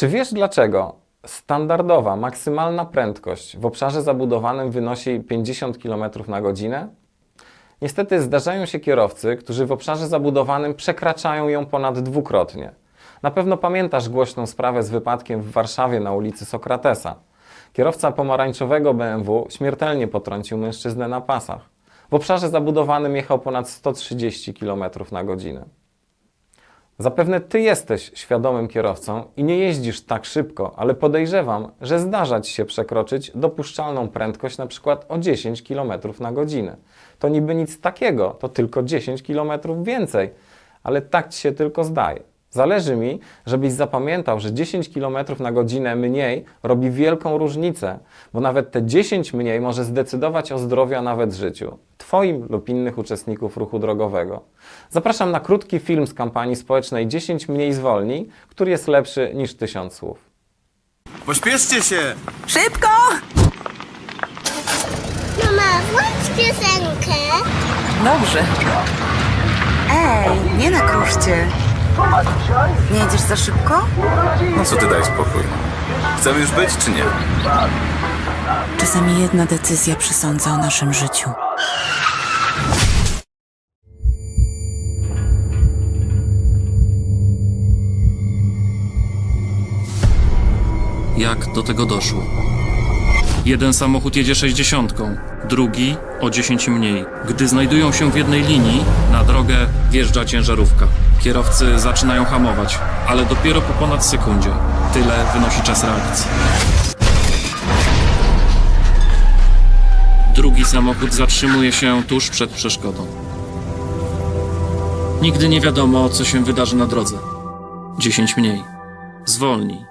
Czy wiesz dlaczego standardowa maksymalna prędkość w obszarze zabudowanym wynosi 50 km na godzinę? Niestety zdarzają się kierowcy, którzy w obszarze zabudowanym przekraczają ją ponad dwukrotnie. Na pewno pamiętasz głośną sprawę z wypadkiem w Warszawie na ulicy Sokratesa. Kierowca pomarańczowego BMW śmiertelnie potrącił mężczyznę na pasach. W obszarze zabudowanym jechał ponad 130 km na godzinę. Zapewne ty jesteś świadomym kierowcą i nie jeździsz tak szybko, ale podejrzewam, że zdarza ci się przekroczyć dopuszczalną prędkość na przykład o 10 km na godzinę. To niby nic takiego, to tylko 10 km więcej, ale tak ci się tylko zdaje. Zależy mi, żebyś zapamiętał, że 10 km na godzinę mniej robi wielką różnicę, bo nawet te 10 mniej może zdecydować o zdrowiu, a nawet życiu. Twoim lub innych uczestników ruchu drogowego. Zapraszam na krótki film z kampanii społecznej 10 mniej zwolni, który jest lepszy niż 1000 słów. Pośpieszcie się! Szybko! Mama, włącz piosenkę. Dobrze. Ej, nie na kruszcie. Nie jedziesz za szybko? No co ty daj spokój? Chcemy już być, czy nie? Czasami jedna decyzja przesądza o naszym życiu. Jak do tego doszło? Jeden samochód jedzie 60, drugi o 10 mniej. Gdy znajdują się w jednej linii, na drogę wjeżdża ciężarówka. Kierowcy zaczynają hamować, ale dopiero po ponad sekundzie. Tyle wynosi czas reakcji. Drugi samochód zatrzymuje się tuż przed przeszkodą. Nigdy nie wiadomo, co się wydarzy na drodze. 10 mniej. Zwolnij.